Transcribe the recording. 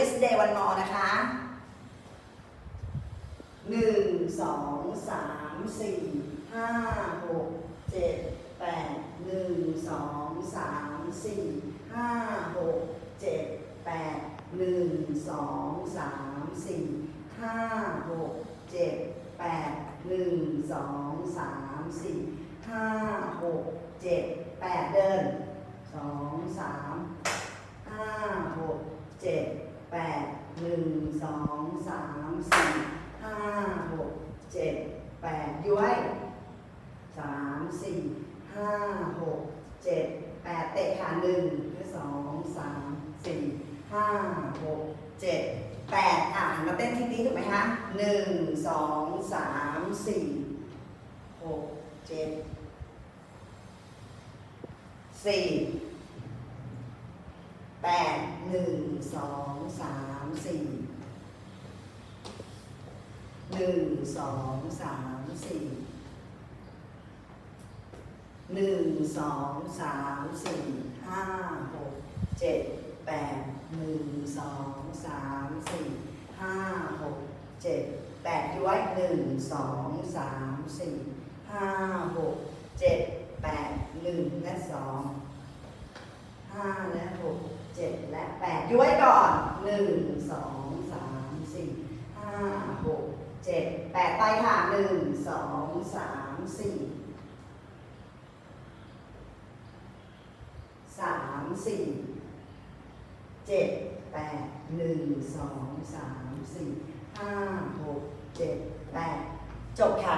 yesterday one more นะคะหนึ่งสองสามสี่ห้าหกเจ็ดแปดหนึ่งสองสามสี่ห้าหกเจ็ดแปดหนึ่งสองสามสี่ห้าหกเจ็ดแปดหนึ่งสองสามสี่ห้าหกเจ็ดแปดเดินสองสามห้าหกเจ็ดแปดหนึ่ งสองสามสี่ห้าหกเจ็ดแปดย้วยสามสี่ห้าหกเจ็ดแปดเตะขาหนึ่งสองสามสี่ห้าหกเจ็ดแปดอะหันมาเต้นทีนี้ถูกไหมคะหนึ่งสองสามสี่หกเจ็ดสี่แปด หนึ่งสองสามสี่หนึ่งสองสามสี่หนึ่งสองสามสี่ห้าหกเจ็ดแปดหนึ่งสองสามสี่ห้าหกเจ็ดแปดย้วยหนึ่งสองสามสี่ห้าหกเจ็ดแปดหนึ่งและสองห้าและหกเจ็ดและ แปดย้วยก่อนหนึ่งสองสามสี่ห้าหกเจ็ดแปดไปค่ะหนึ่งสองสามสี่สามสี่เจ็ดแปดหนึ่งสองสามสี่ห้าหกเจ็ดแปดจบค่ะ